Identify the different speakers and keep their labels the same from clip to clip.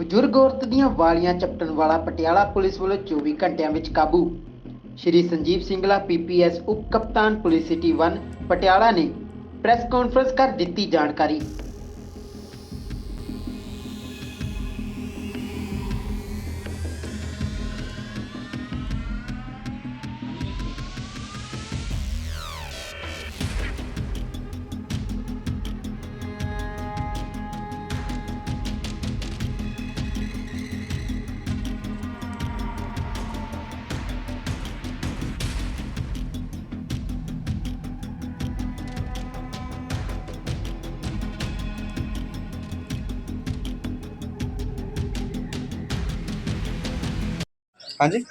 Speaker 1: ਬਜ਼ੁਰਗ ਔਰਤ ਦੀਆਂ ਵਾਲੀਆਂ ਚਪਟਣ ਵਾਲਾ ਪਟਿਆਲਾ ਪੁਲਿਸ ਵੱਲੋਂ 24 ਘੰਟਿਆਂ ਵਿੱਚ ਕਾਬੂ। ਸ਼੍ਰੀ ਸੰਜੀਵ ਸਿੰਗਲਾ ਪੀਪੀਐਸ ਉਪ ਕਪਤਾਨ ਪੁਲਿਸ ਸਿਟੀ 1 ਪਟਿਆਲਾ ਨੇ ਪ੍ਰੈਸ ਕਾਨਫਰੰਸ ਕਰ ਦਿੱਤੀ ਜਾਣਕਾਰੀ।
Speaker 2: ਹਾਂਜੀ।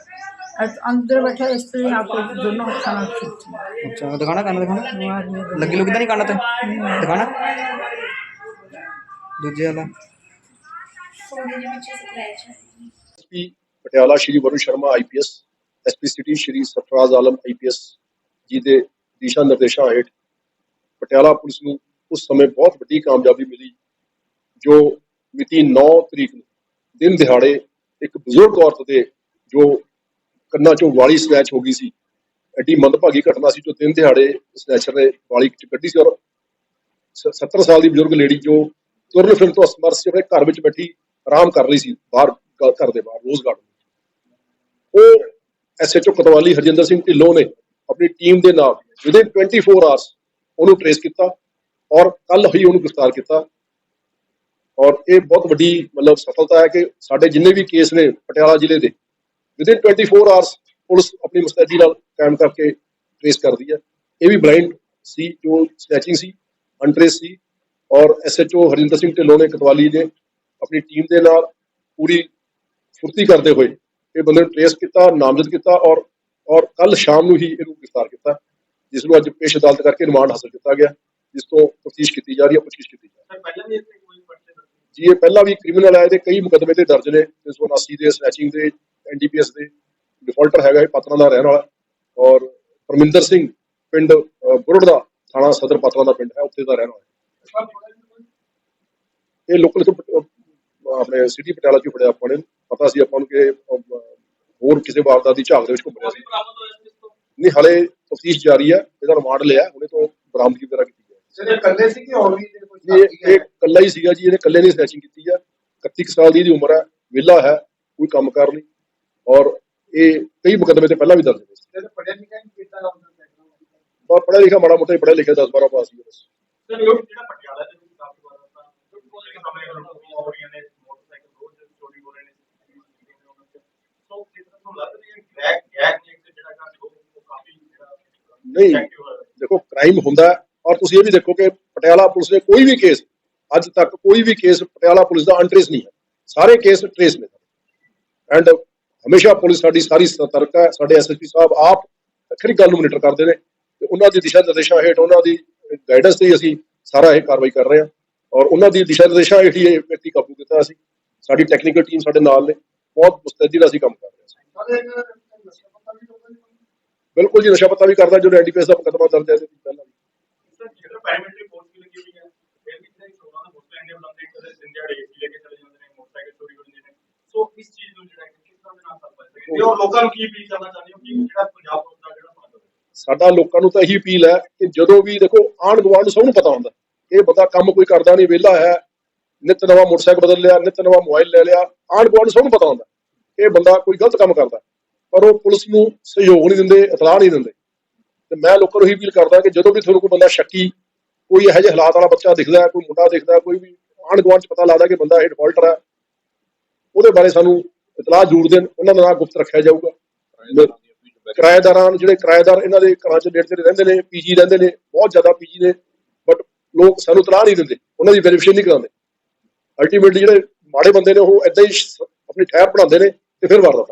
Speaker 3: ਅੰਦਰ ਬੈਠਾ ਇਸਤਰੀ ਆਪੇ ਦੋਨੋਂ ਹੱਥਾਂ ਨਾਲ ਖਿੱਚੀ
Speaker 2: ਅੱਛਾ ਦਿਖਾਣਾ ਕੰਨ ਦਿਖਾਣਾ ਲੱਗੀ ਲੁੱਗੀ ਤਾਂ ਨਹੀਂ ਕੰਨ ਤੇ? ਦਿਖਾਣਾ ਦੂਜੇ ਵਾਲਾ।
Speaker 4: SP Patiala Shri Varun Sharma IPS SP city Shri Sarfaraz Alam IPS ji ਦੇ ਦਿਸ਼ਾ ਨਿਰਦੇਸ਼ਾਂ ਹੇਠ ਪਟਿਆਲਾ ਪੁਲਿਸ ਨੂੰ ਉਸ ਸਮੇਂ ਬਹੁਤ ਵੱਡੀ ਕਾਮਯਾਬੀ ਮਿਲੀ ਜੋ ਮਿਤੀ 9 ਤਰੀਕ ਨੂੰ ਦਿਨ ਦਿਹਾੜੇ ਇੱਕ ਬਜ਼ੁਰਗ ਔਰਤ ਦੇ ਜੋ ਕੰਨਾਂ ਚੋਂ ਵਾਲੀ ਸਨੈਚ ਹੋ ਗਈ ਸੀ, ਐਡੀ ਮੰਦਭਾਗੀ ਘਟਨਾ ਸੀ ਜੋ ਤਿੰਨ ਦਿਹਾੜੇ ਸਨੈਚਰ ਨੇ ਵਾਲੀ ਚ ਕੱਢੀ ਸੀ ਔਰ ਸ- 70 ਸਾਲ ਦੀ ਬਜ਼ੁਰਗ ਲੇਡੀ ਜੋ ਤੁਰਨ ਫਿਰਨ ਤੋਂ ਅਸਮਰਥ ਸੀ, ਆਪਣੇ ਘਰ ਵਿੱਚ ਬੈਠੀ ਆਰਾਮ ਕਰ ਰਹੀ ਸੀ, ਬਾਹਰ ਘਰ ਦੇ ਬਾਹਰ, ਰੋਜ਼ ਗਾਰਡਨ ਉਹ ਐਸਐਚਓ ਕਤਵਾਲੀ ਹਰਜਿੰਦਰ ਸਿੰਘ ਢਿੱਲੋਂ ਨੇ ਆਪਣੀ ਟੀਮ ਦੇ ਨਾਲ ਵਿਦਿਨ 24 ਆਵਰਸ ਉਹਨੂੰ ਟ੍ਰੇਸ ਕੀਤਾ ਔਰ ਕੱਲ ਹੀ ਉਹਨੂੰ ਗ੍ਰਿਫਤਾਰ ਕੀਤਾ। ਔਰ ਇਹ ਬਹੁਤ ਵੱਡੀ ਮਤਲਬ ਸਫਲਤਾ ਹੈ ਕਿ ਸਾਡੇ ਜਿੰਨੇ ਵੀ ਕੇਸ ਨੇ ਪਟਿਆਲਾ ਜ਼ਿਲ੍ਹੇ ਦੇ ਵਿਦਿਨ 24 ਆਵਰਸ ਪੁਲਿਸ ਆਪਣੀ ਮੁਸਤੈਦੀ ਨਾਲ ਕਾਇਮ ਕਰਕੇ ਟ੍ਰੇਸ ਕਰਦੀ ਹੈ ਇਹ ਵੀ ਬਲਾਈਂਡ ਸੀ ਜੋ ਸਨੈਚਿੰਗ ਸੀ ਅਨਟ੍ਰੇਸ ਸੀ ਔਰ ਐਸਐਚਓ ਹਰਿੰਦਰ ਸਿੰਘ ਢਿੱਲੋਂ ਨੇ ਕਤਵਾਲੀ ਨੇ ਆਪਣੀ ਟੀਮ ਦੇ ਨਾਲ ਪੂਰੀ ਫੁਰਤੀ ਕਰਦੇ ਹੋਏ ਇਹ ਬੰਦੇ ਨੂੰ ਟ੍ਰੇਸ ਕੀਤਾ ਨਾਮਜ਼ਦ ਕੀਤਾ ਔਰ ਔਰ ਕੱਲ ਸ਼ਾਮ ਨੂੰ ਹੀ ਇਹਨੂੰ ਗ੍ਰਿਫਤਾਰ ਕੀਤਾ ਜਿਸ ਨੂੰ ਅੱਜ ਪੇਸ਼ ਅਦਾਲਤ ਕਰਕੇ ਰਿਮਾਂਡ ਹਾਸਲ ਕੀਤਾ ਗਿਆ ਜਿਸ ਤੋਂ ਤਫਤੀਸ਼ ਕੀਤੀ ਜਾ ਰਹੀ ਹੈ ਪੁੱਛਗਿੱਛ ਕੀਤੀ ਜਾ ਰਹੀ ਹੈ ਜੀ ਇਹ ਪਹਿਲਾਂ ਵੀ ਕ੍ਰਿਮੀਨਲ ਹੈ ਇਹਦੇ ਕਈ ਮੁਕੱਦਮੇ ਤੇ ਦਰਜ ਨੇ 379 ਦੇ ਸਨੈਚਿੰਗ ਦੇ ਐਨਡੀਪੀਐਸ ਦੇ ਡਿਫਾਲਟਰ ਹੈਗਾ ਇਹ ਪਾਤਰਾਂ ਦਾ ਰਹਿਣ ਵਾਲਾ। ਔਰ ਪਰਮਿੰਦਰ ਸਿੰਘ ਪਿੰਡ ਬੁਰੜ ਦਾ ਥਾਣਾ ਸਦਰ ਪਾਤਰਾਂ ਦਾ ਪਿੰਡ ਹੈ ਉੱਥੇ ਦਾ ਰਹਿਣ ਵਾਲਾ। ਇਹ ਲੋਕਲ ਆਪਣੇ ਸਿਟੀ ਪਟਿਆਲਾ ਚੋਂ ਫੜਿਆ ਆਪਾਂ ਨੇ। ਪਤਾ ਸੀ ਆਪਾਂ ਨੂੰ ਕਿ ਹੋਰ ਕਿਸੇ ਵਾਰਦਾਤ ਦੀ ਝਾਕ ਦੇ ਵਿੱਚ ਘੁੰਮ ਰਿਹਾ ਸੀ। ਨਹੀਂ ਹਲੇ ਤਫਤੀਸ਼ ਜਾਰੀ ਹੈ ਇਹਦਾ ਰਿਮਾਂਡ ਲਿਆ ਹੁਣੇ ਤੋਂ ਬਰਾਮਦਗੀ ਵਗੈਰਾ ਕੀਤੀ ਜਾਏ
Speaker 5: ਜਿਹੜੇ ਕੱਲੇ ਸੀ ਕਿ ਹੋਰ ਵੀ ਇਹਦੇ ਕੋਈ
Speaker 4: ਇਹ
Speaker 5: ਸਾਥੀ ਹੈ?
Speaker 4: ਇਹ ਇਕੱਲਾ ਹੀ ਸੀਗਾ ਜੀ ਇਹਨੇ ਇਕੱਲੇ ਨੇ ਸਨੈਚਿੰਗ ਕੀਤੀ ਆ 31 ਕੁ ਸਾਲ ਦੀ ਇਹਦੀ ਉਮਰ ਹੈ ਵਿਹਲਾ ਹੈ ਕੋਈ ਕੰਮ ਕਾਰ ਨਹੀਂ। ਔਰ ਇਹ ਕਈ ਮੁਕੱਦਮੇ ਤੇ ਪਹਿਲਾਂ ਵੀ ਦਰਜ ਨੇ।
Speaker 5: ਜਿਹੜੇ ਪੜ੍ਹੇ ਲਿਖੇ ਨਹੀਂ ਕੀਤਾ ਹੁੰਦਾ background?
Speaker 4: ਪਰ ਪੜ੍ਹਿਆ ਲਿਖਿਆ ਮਾੜਾ ਮੋਟਾ ਹੀ ਪੜ੍ਹਿਆ ਲਿਖਿਆ 10 12 ਪਾਸ ਹੀ ਹੈ ਬਸ।
Speaker 6: ਸਰ ਲੋਕ ਜਿਹੜਾ ਪਟਿਆਲਾ ਦੇ ਵਿੱਚ ਕਾਫੀ ਵਾਰ ਤਾਂ ਕੋਈ ਸਮੇਂ ਲੁੱਟੀਆਂ ਹੋ ਰਹੀਆਂ ਨੇ ਮੋਟਰਸਾਈਕਲ ਰੋਜ਼ ਚੋਰੀ ਹੋ ਰਹੇ ਨੇ ਸੋ ਕਿਸ ਤਰ੍ਹਾਂ ਤੋਂ ਲੱਗ ਰਹੀ ਹੈ ਗੈਗ ਗੈਗ ਨੇ ਇੱਕ ਜਿਹੜਾ ਕੰਮ ਉਹ ਉਹ ਕਾਫੀ ਜਿਹੜਾ
Speaker 4: ਨਹੀਂ। ਦੇਖੋ ਕ੍ਰਾਈਮ ਹੁੰਦਾ ਔਰ ਤੁਸੀਂ ਇਹ ਵੀ ਦੇਖੋ ਕਿ ਪਟਿਆਲਾ ਪੁਲਿਸ ਨੇ ਕੋਈ ਵੀ ਕੇਸ ਅੱਜ ਤੱਕ ਕੋਈ ਵੀ ਕੇਸ ਪਟਿਆਲਾ ਪੁਲਿਸ ਦਾ ਅਨਟ੍ਰੇਸ ਨਹੀਂ ਹੈ। ਸਾਰੇ ਕੇਸ ਟ੍ਰੇਸ ਨੇ। ਐਂਡ ਹਮੇਸ਼ਾ ਪੁਲਿਸ ਸਾਡੀ ਸਾਰੀ ਸਤਰਕ ਹੈ, ਸਾਡੇ ਐਸਐਸਪੀ ਸਾਹਿਬ ਆਪ ਅਖਰੀ ਗੱਲ ਨੂੰ ਮੋਨੀਟਰ ਕਰਦੇ ਨੇ ਤੇ ਉਹਨਾਂ ਦੀ ਦਿਸ਼ਾ ਨਿਰਦੇਸ਼ਾਂ ਹੇਠ ਉਹਨਾਂ ਦੀ ਗਾਈਡੈਂਸ ਤੇ ਅਸੀਂ ਸਾਰਾ ਇਹ ਕਾਰਵਾਈ ਕਰ ਰਹੇ ਹਾਂ ਔਰ ਉਹਨਾਂ ਦੀ ਦਿਸ਼ਾ ਨਿਰਦੇਸ਼ਾਂ ਹੇਠ ਹੀ ਇਹ ਵਿਅਕਤੀ ਕਾਬੂ ਕੀਤਾ ਅਸੀਂ। ਸਾਡੀ ਟੈਕਨੀਕਲ ਟੀਮ ਸਾਡੇ ਨਾਲ ਨੇ, ਬਹੁਤ ਮੁਸਤੈਦੀ ਨਾਲ ਅਸੀਂ ਕੰਮ ਕਰ ਰਹੇ ਹਾਂ। ਬਿਲਕੁਲ ਜੀ, ਨਸ਼ਾ ਪਤਾ ਵੀ ਕਰਦਾ ਜੋ ਐਨਡੀਪੀਐਸ ਦਾ ਮੁਕੱਦਮਾ ਦਰਜ ਹੈ ਇਹਦੇ ਪਹਿਲਾਂ ਵੀ।
Speaker 6: ਸਰ, ਜਿਹੜਾ ਪੈਰਾਮਿਲਟਰੀ ਫੋਰਸ ਵੀ ਲੱਗੀ ਹੋਈ ਹੈ ਫਿਰ ਵੀ ਜਿਹੜੇ ਚੋਰਾਂ ਦੇ ਮੁਸਲਿਮ ਇੰਡੀਆ ਬੁਲਾਉਂਦੇ ਕਦੇ ਸਿੰਧਿਆੜੇ ਏਸੀ ਲੈ ਕੇ ਚਲੇ ਜਾਂਦੇ ਨੇ ਮੋਟਰਸਾਈਕਲ ਚੋਰੀ ਹੋ ਜਾਂਦੇ ਨੇ ਸੋ ਇਸ ਚੀਜ਼ ਨੂੰ ਜਿਹੜਾ ਹੈ ਕਿ ਕਿਸ ਤਰ੍ਹਾਂ ਦੇ ਨਾਲ ਕਰ ਲੋਕਾਂ ਨੂੰ ਕੀ ਅਪੀਲ ਕਰਨਾ ਚਾਹੁੰਦੇ ਹੋ? ਕਿ ਜਿਹੜਾ ਪੰਜਾਬ ਪੁਲਿਸ ਦਾ ਜਿਹੜਾ ਫੰਡ
Speaker 4: ਸਾਡਾ ਲੋਕਾਂ ਨੂੰ ਤਾਂ ਇਹੀ ਅਪੀਲ ਹੈ ਕਿ ਜਦੋਂ ਵੀ ਦੇਖੋ, ਆਂਢ ਗੁਆਂਢ ਸਭ ਨੂੰ ਪਤਾ ਹੁੰਦਾ। ਇਹ ਬੰਦਾ ਕੰਮ ਕੋਈ ਕਰਦਾ ਨਹੀਂ, ਵਿਹਲਾ ਹੈ, ਨਿਤ ਨਵਾਂ ਮੋਟਰਸਾਈਕਲ ਬਦਲ ਲਿਆ, ਨਿਤ ਨਵਾਂ ਮੋਬਾਈਲ ਲੈ ਲਿਆ, ਆਂਢ ਗੁਆਂਢ ਸਭ ਨੂੰ ਪਤਾ ਹੁੰਦਾ। ਇਹ ਬੰਦਾ ਕੋਈ ਗਲਤ ਕੰਮ ਕਰਦਾ ਪਰ ਉਹ ਪੁਲਿਸ ਨੂੰ ਸਹਿਯੋਗ ਨਹੀਂ ਦਿੰਦੇ, ਇਤਲਾਹ ਨਹੀਂ ਦਿੰਦੇ। ਤੇ ਮੈਂ ਲੋਕਾਂ ਨੂੰ ਇਹੀ ਅਪੀਲ ਕਰਦਾ ਕਿ ਜਦੋਂ ਵੀ ਤੁਹਾਨੂੰ ਕੋਈ ਬੰਦਾ ਸ਼ੱਕੀ, ਕੋਈ ਇਹੋ ਜਿਹੇ ਹਾਲਾਤ ਵਾਲਾ ਬੱਚਾ ਦਿਖਦਾ ਕੋਈ ਮੁੰਡਾ ਦਿਖਦਾ ਕੋਈ ਵੀ ਆਂਢ ਗੁਆਂਢ ਚ ਪਤਾ ਲੱਗਦਾ ਕਿ ਬੰਦਾ ਇਹ ਡਿਫਾਲਟਰ ਹੈ, ਉਹਦੇ ਬਾਰੇ ਸਾਨੂੰ ਇਤਲਾਹ ਜ਼ਰੂਰ ਦੇਣ ਉਹਨਾਂ ਦਾ ਨਾਂ ਗੁਪਤ ਰੱਖਿਆ ਜਾਊਗਾ। ਕਿਰਾਏਦਾਰਾਂ ਜਿਹੜੇ ਕਿਰਾਏਦਾਰ ਇਹਨਾਂ ਦੇ ਘਰਾਂ 'ਚ ਨੇੜੇ ਤੇੜੇ ਰਹਿੰਦੇ ਨੇ ਪੀਜੀ ਰਹਿੰਦੇ ਨੇ ਬਹੁਤ ਜ਼ਿਆਦਾ ਪੀਜੀ ਨੇ ਬਟ ਲੋਕ ਸਾਨੂੰ ਤਲਾਹ ਨਹੀਂ ਦਿੰਦੇ ਉਹਨਾਂ ਦੀ ਵੈਰੀਫਿਕੇਸ਼ਨ ਨਹੀਂ ਕਰਾਉਂਦੇ। ਅਲਟੀਮੇਟਲੀ ਜਿਹੜੇ ਮਾੜੇ ਬੰਦੇ ਨੇ ਉਹ ਏਦਾਂ ਹੀ ਆਪਣੀ ਠਹਿਰ ਬਣਾਉਂਦੇ ਨੇ ਤੇ ਫਿਰ ਵਾਰਦਾਤ